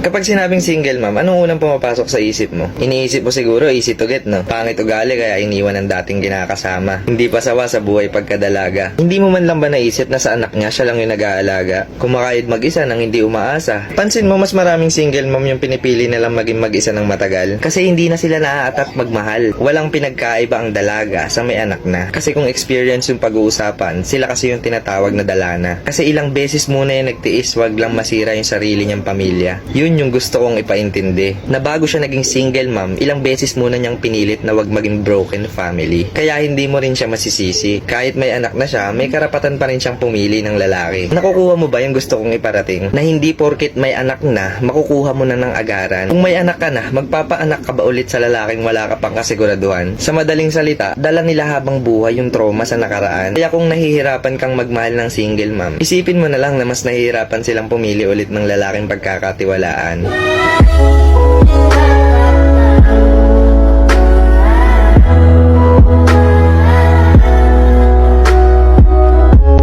Kapag sinabing single ma'am, anong unang pumapasok sa isip mo? Iniisip mo siguro easy to get, no? Pangit ugali kaya iniwan ng dating kinakasama. Hindi pa sawa sa buhay pagkadalaga. Hindi mo man lang ba naisip na sa anak niya siya lang yung nag-aalaga? Kumakayod mag-isa nang hindi umaasa. Pansin mo mas maraming single mom yung pinipili nilang maging mag-isa ng matagal. Kasi hindi na sila naaatat magmahal. Walang pinagkaiba ang dalaga sa may anak na. Kasi kung experience yung pag-uusapan, sila kasi yung tinatawag na dalana. Kasi ilang beses muna yung nagtiis, wag lang masira yung sarili niyang pamilya. Yun yung gusto kong ipaintindi. Na bago siya naging single mom, ilang beses muna niyang pinilit na wag maging broken family. Kaya hindi mo rin siya masisisi. Kahit may anak na siya, may karapatan pa rin siyang pumili ng lalaki. Nakukuha mo ba yung gusto kong iparating? Na hindi porket may anak na, makukuha mo na ng agaran. Kung may anak ka na, magpapaanak ka ba ulit sa lalaking wala ka pang kasiguraduhan? Sa madaling salita, dala nila habang buhay yung trauma sa nakaraan. Kaya kung nahihirapan kang magmahal ng single mom, isipin mo na lang na mas nahihirapan silang pumili ulit ng lalaking pagkakatiwalaan daan.